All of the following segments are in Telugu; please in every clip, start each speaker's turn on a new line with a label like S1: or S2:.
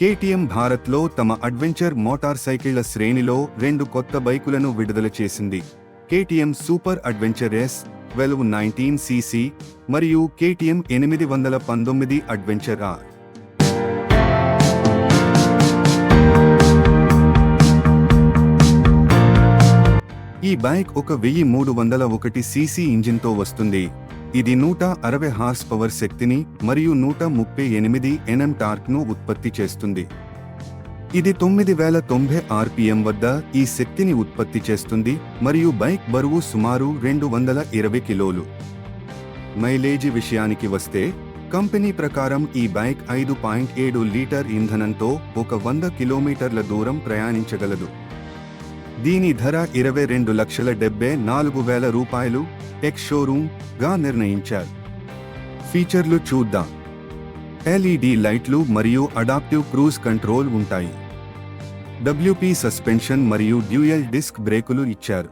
S1: కేటీఎం భారత్లో తమ అడ్వెంచర్ మోటార్ సైకిళ్ళ శ్రేణిలో రెండు కొత్త బైకులను విడుదల చేసింది. KTM super adventure S twelve nineteen CC మరియు కేటీఎం ఎనిమిది వందల పంతొమ్మిది అడ్వెంచర్ ఆర్. ఈ బైక్ ఒక వెయ్యి మూడు వందల ఒకటి సీసీ ఇంజిన్తో వస్తుంది. ఇది నూట అరవై హార్స్ పవర్ శక్తిని మరియు నూట ముప్పై ఎనిమిది ఎన్ఎం టార్క్ను ఉత్పత్తి చేస్తుంది. ఇది తొమ్మిది వేల తొంభై ఆర్పిఎం వద్ద ఈ శక్తిని ఉత్పత్తి చేస్తుంది మరియు బైక్ బరువు సుమారు రెండు వందల ఇరవై కిలోలు. మైలేజీ విషయానికి వస్తే కంపెనీ ప్రకారం ఈ బైక్ ఐదు పాయింట్ ఏడు లీటర్ ఇంధనంతో ఒక వంద కిలోమీటర్ల దూరం ప్రయాణించగలదు. దీని ధర ఇరవై రెండు లక్షల డెబ్బై నాలుగు వేల రూపాయలు ఎక్స్ షోరూమ్గా నిర్ణయించారు. ఫీచర్లు చూద్దాం. ఎల్ఈడి లైట్లు మరియు అడాప్టివ్ క్రూజ్ కంట్రోల్ ఉంటాయి. డబ్ల్యూపీ సస్పెన్షన్ మరియు డ్యూయల్ డిస్క్ బ్రేకులు ఇచ్చారు.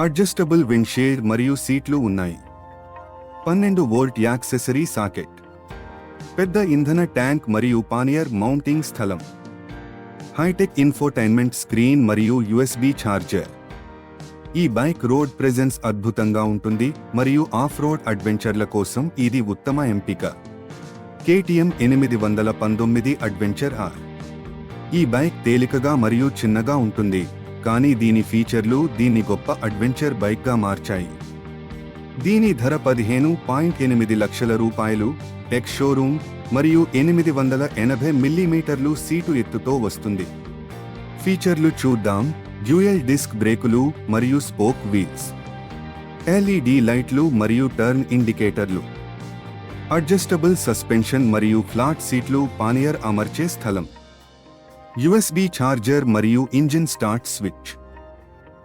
S1: అడ్జస్టబుల్ విండ్షేడ్ మరియు సీట్లు ఉన్నాయి. పన్నెండు వోల్ట్ యాక్సెసరీ సాకెట్. పెద్ద ఇంధన ట్యాంక్ మరియు పానియర్ మౌంటింగ్ స్థలం. హైటెక్ ఇన్ఫోటైన్మెంట్ స్క్రీన్ మరియు యుఎస్బి ఛార్జర్. ఈ బైక్ రోడ్ ప్రెజెన్స్ అద్భుతంగా ఉంటుంది మరియు ఆఫ్ రోడ్ అడ్వెంచర్ల కోసం ఇది ఉత్తమ ఎంపిక. కేటీఎం ఎనిమిది వందల పంతొమ్మిది అడ్వెంచర్ ఆర్. ఈ బైక్ తేలికగా మరియు చిన్నగా ఉంటుంది కానీ దీని ఫీచర్లు దీన్ని గొప్ప అడ్వెంచర్ బైక్గా మార్చాయి. దీని ధర పదిహేను పాయింట్ ఎనిమిది లక్షల రూపాయలు ఎక్స్ షోరూమ్ మరియు ఎనిమిది వందల ఎనభై మిల్లీమీటర్లు సీటు ఎత్తుతో వస్తుంది. ఫీచర్లు చూద్దాం. డ్యూయల్ డిస్క్ బ్రేకులు మరియు స్పోక్ వీల్స్. ఎల్ఈడి లైట్లు మరియు టర్న్ ఇండికేటర్లు. అడ్జస్టబుల్ సస్పెన్షన్ మరియు ఫ్లాట్ సీట్లు పానియర్ అమర్చే స్థలం. యుఎస్బి ఛార్జర్ మరియు ఇంజిన్ స్టార్ట్ స్విచ్.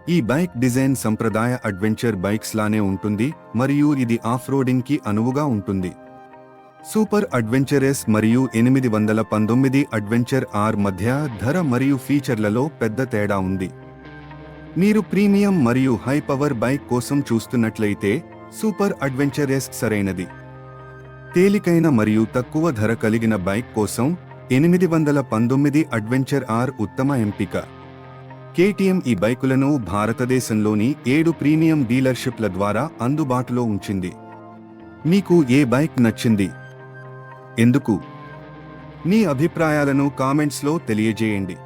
S1: ఈ బైక్ డిజైన్ సంప్రదాయ అడ్వెంచర్ బైక్స్ లానే ఉంటుంది మరియు ఇది ఆఫ్ రోడింగ్కి అనువుగా ఉంటుంది. సూపర్ అడ్వెంచరస్ మరియు ఎనిమిది వందల పంతొమ్మిది అడ్వెంచర్ ఆర్ మధ్య ధర మరియు ఫీచర్లలో పెద్ద తేడా ఉంది. మీరు ప్రీమియం మరియు హై పవర్ బైక్ కోసం చూస్తున్నట్లయితే సూపర్ అడ్వెంచరస్ సరైనది. తేలికైన మరియు తక్కువ ధర కలిగిన బైక్ కోసం ఎనిమిది వందల పంతొమ్మిది అడ్వెంచర్ ఆర్ ఉత్తమ ఎంపిక. కేటీఎం ఈ బైకులను భారతదేశంలోని ఏడు ప్రీమియం డీలర్షిప్ల ద్వారా అందుబాటులో ఉంచింది. మీకు ఏ బైక్ నచ్చింది? ఎందుకు? మీ అభిప్రాయాలను కామెంట్స్లో తెలియజేయండి.